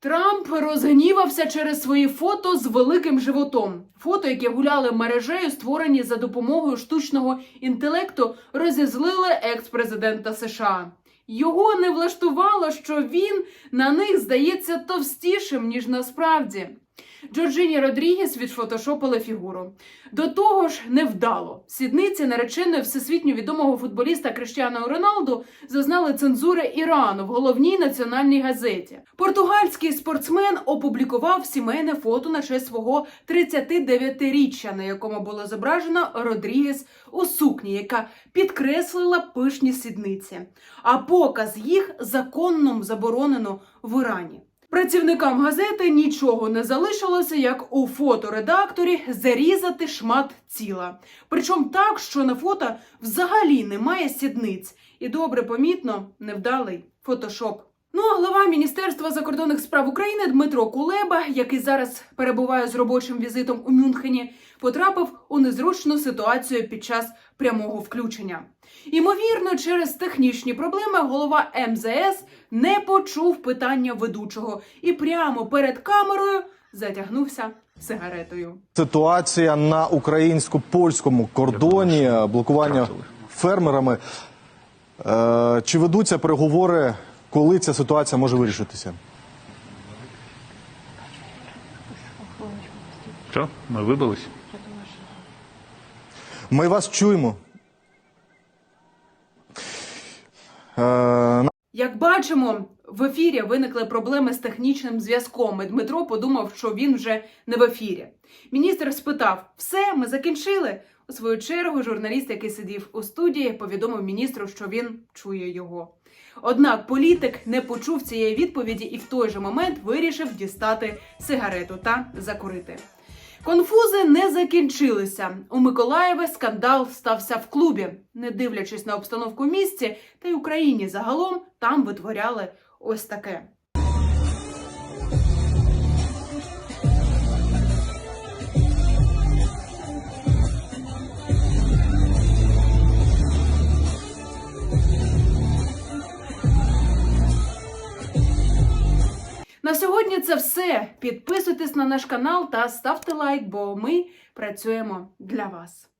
Трамп розгнівався через свої фото з великим животом. Фото, які гуляли мережею, створені за допомогою штучного інтелекту, розізлили екс-президента США. Його не влаштувало, що він на них здається товстішим, ніж насправді. Джорджині Родрігес відфотошопили фігуру. До того ж, невдало. Сідниці нареченої всесвітньо відомого футболіста Криштіану Роналду зазнали цензури Ірану в головній національній газеті. Португальський спортсмен опублікував сімейне фото на честь свого 39-річчя, на якому було зображено Родрігес у сукні, яка підкреслила пишні сідниці. А показ їх законно заборонено в Ірані. Працівникам газети нічого не залишилося, як у фоторедакторі зарізати шмат тіла. Причому так, що на фото взагалі немає сідниць. І добре помітно невдалий фотошоп. Ну а глава Міністерства закордонних справ України Дмитро Кулеба, який зараз перебуває з робочим візитом у Мюнхені, потрапив у незручну ситуацію під час прямого включення. Імовірно, через технічні проблеми голова МЗС не почув питання ведучого і прямо перед камерою затягнувся сигаретою. Ситуація на українсько-польському кордоні, е, блокування фермерами. Е, Чи ведуться переговори, коли ця ситуація може вирішитися? Що? Ми вибились? Ми вас чуємо. Е, Як бачимо, в ефірі виникли проблеми з технічним зв'язком. І Дмитро подумав, що він вже не в ефірі. Міністр спитав: все, ми закінчили. У свою чергу журналіст, який сидів у студії, повідомив міністру, що він чує його. Однак політик не почув цієї відповіді і в той же момент вирішив дістати сигарету та закурити. Конфузи не закінчилися. У Миколаєві скандал стався в клубі. Не дивлячись на обстановку в місті, та й Україні загалом там витворяли ось таке. На сьогодні це все. Підписуйтесь на наш канал та ставте лайк, бо ми працюємо для вас.